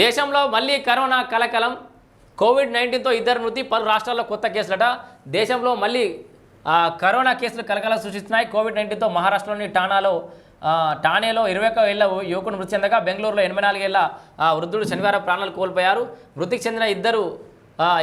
దేశంలో మళ్ళీ కరోనా కలకలం. కోవిడ్ నైన్టీన్తో ఇద్దరు మృతి పలు రాష్ట్రాల్లో కొత్త కేసులట. దేశంలో మళ్ళీ కరోనా కేసులు కలకలం సృష్టిస్తున్నాయి. కోవిడ్ నైన్టీన్తో మహారాష్ట్రలోని ఠాణాలో ఆ, ఇరవై ఒక్క ఏళ్ళ యువకుడు మృతి చెందగా బెంగళూరులో ఎనభై నాలుగేళ్ళ వృద్ధుడు శనివారం ప్రాణాలు కోల్పోయారు. మృతికి చెందిన ఇద్దరు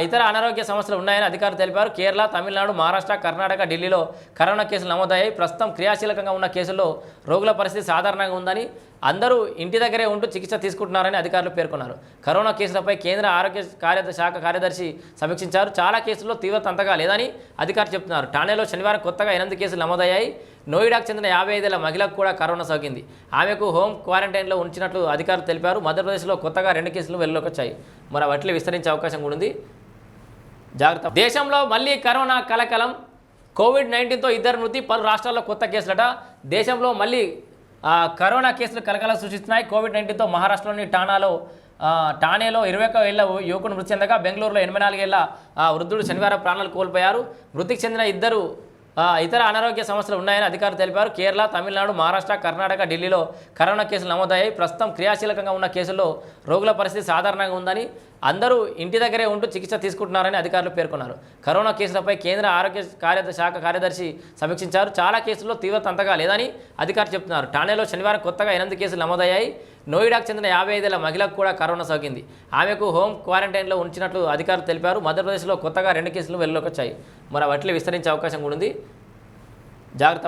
ఇతర అనారోగ్య సమస్యలు ఉన్నాయని అధికారులు తెలిపారు. కేరళ తమిళనాడు మహారాష్ట్ర కర్ణాటక ఢిల్లీలో కరోనా కేసులు నమోదయ్యాయి. ప్రస్తుతం క్రియాశీలకంగా ఉన్న కేసుల్లో రోగుల పరిస్థితి సాధారణంగా ఉందని అందరూ ఇంటి దగ్గరే ఉంటూ చికిత్స తీసుకుంటున్నారని అధికారులు పేర్కొన్నారు. కరోనా కేసులపై కేంద్ర ఆరోగ్య కార్య శాఖ కార్యదర్శి సమీక్షించారు. చాలా కేసుల్లో తీవ్రత అంతగా లేదని అధికారులు చెప్తున్నారు. ఠాణేలో శనివారం కొత్తగా ఎనిమిది కేసులు నమోదయ్యాయి. నోయిడాకు చెందిన యాభై ఐదేళ్ళ మహిళకు కూడా కరోనా సోకింది ఆమెకు హోమ్ క్వారంటైన్లో ఉంచినట్లు అధికారులు తెలిపారు. మధ్యప్రదేశ్లో కొత్తగా రెండు కేసులు వెలుగులోకి వచ్చాయి మరి వాటిలో విస్తరించే అవకాశం కూడా ఉంది. జాగ్రత్త. దేశంలో మళ్ళీ కరోనా కలకలం. కోవిడ్ నైన్టీన్తో ఇద్దరు మృతి పలు రాష్ట్రాల్లో కొత్త కేసులట. దేశంలో మళ్ళీ కరోనా కేసులు కలకలం సృష్టిస్తున్నాయి. కోవిడ్ నైన్టీన్తో మహారాష్ట్రలోని టానాలో ఠాణేలో టానేలో ఇరవై ఒక్క ఏళ్ళ యువకుడు మృతి చెందగా బెంగళూరులో ఎనభై నాలుగేళ్ళ వృద్ధుడు శనివారం ప్రాణాలు కోల్పోయారు. మృతికి చెందిన ఇద్దరు ఇతర అనారోగ్య సమస్యలు ఉన్నాయని అధికారులు తెలిపారు. కేరళ తమిళనాడు మహారాష్ట్ర కర్ణాటక ఢిల్లీలో కరోనా కేసులు నమోదయ్యాయి. ప్రస్తుతం క్రియాశీలకంగా ఉన్న కేసుల్లో రోగుల పరిస్థితి సాధారణంగా ఉందని అందరూ ఇంటి దగ్గరే ఉంటూ చికిత్స తీసుకుంటున్నారని అధికారులు పేర్కొన్నారు. కరోనా కేసులపై కేంద్ర ఆరోగ్య కార్య శాఖ కార్యదర్శి సమీక్షించారు. చాలా కేసుల్లో తీవ్రత అంతగా లేదని అధికారులు చెప్తున్నారు. ఠాణేలో శనివారం కొత్తగా ఎనిమిది కేసులు నమోదయ్యాయి. నోయిడాకు చెందిన యాభై ఐదేళ్ళ మహిళకు కూడా కరోనా సోకింది. ఆమెకు హోమ్ క్వారంటైన్లో ఉంచినట్లు అధికారులు తెలిపారు. మధ్యప్రదేశ్లో కొత్తగా రెండు కేసులు వెలుగులోకి వచ్చాయి మరి వాటిలో విస్తరించే అవకాశం కూడా ఉంది. జాగ్రత్త